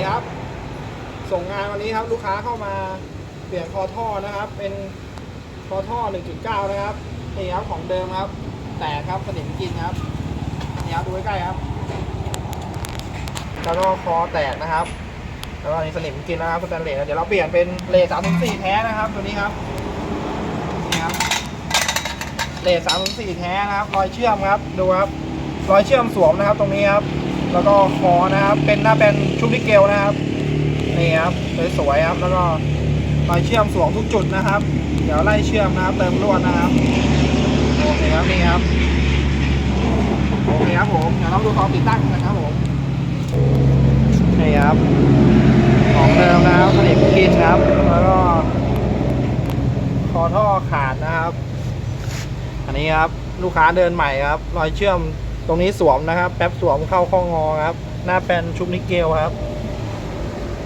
สวันนี้ครับลูกค้าเข้ามาเปลี่ยนคอท่อนะครับ เป็นคอท่อ 1.9 นะครับนี่ครับของเดิมครับ แตกครับสนิมกินครับนี่ครับดูใกล้ๆครับ แล้วก็คอแตกนะครับ แล้วก็อันนี้สนิมกินแล้วครับสแตนเลสเดี๋ยวเราเปลี่ยนเป็นเลส3 4แท้นะครับ ตัวนี้ครับนี่ครับเลส3 4แท้นะครับ รอยเชื่อมครับดูครับรอยเชื่อมสวมนะครับ ตรงนี้ครับ แล้วก็คอนะครับ เป็นหน้าเป็นชุบนิเกลนะครับ นี่ครับสวยๆครับ แล้วก็รอยเชื่อมสวมทุกจุดนะครับ เดี๋ยวไล่เชื่อมนะครับ เติมลวดนะครับ โอเคครับ นี่ครับ โอเคครับผม เดี๋ยวเราดูความติดตั้งนะครับผม นี่ครับ ของเดิมนะครับสนิมกินครับ แล้วก็คอท่อขาดนะครับ อันนี้ครับ ลูกค้าเดินใหม่ครับ รอยเชื่อม ตรงนี้สวมนะครับ แป๊บสวมเข้าข้องอครับ หน้าแปนชุบนิกเกลครับ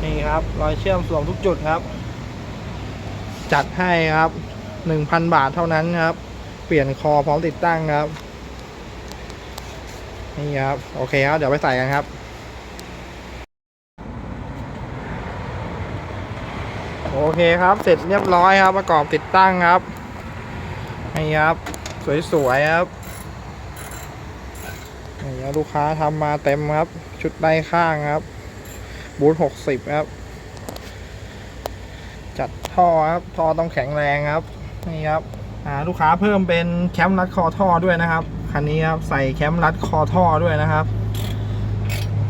นี่ครับ รอยเชื่อมสวมทุกจุดครับ จัดให้ครับ1,000บาทเท่านั้นครับ เปลี่ยนคอพร้อมติดตั้งครับ นี่ครับ โอเคครับ เดี๋ยวไปใส่กันครับโอเคครับเสร็จเรียบร้อยครับ ประกอบติดตั้งครับนี่ครับ สวยๆครับ นี่ครับลูกค้าทำมาเต็มครับ ชุดไล่ข้างครับ บูทหกสิบครับ จัดท่อครับ ท่อต้องแข็งแรงครับ นี่ครับอ่าลูกค้าเพิ่มเป็นแคมรัดคอท่อด้วยนะครับ คันนี้ครับใส่แคมรัดคอท่อด้วยนะครับ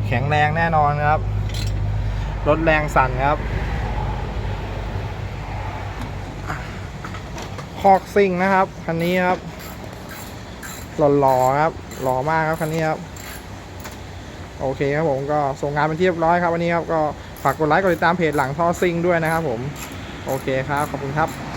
แข็งแรงแน่นอนครับลดแรงสั่นครับคอกซิ่งนะครับ คันนี้ครับ หล่อๆครับ หล่อมากครับคันนี้ครับ โอเคครับผมก็ส่งงานเป็นที่เรียบร้อยครับวันนี้ครับก็ฝากกดไลค์กดติดตามเพจหลังท่อซิ่งด้วยนะครับผม โอเคครับ ขอบคุณครับ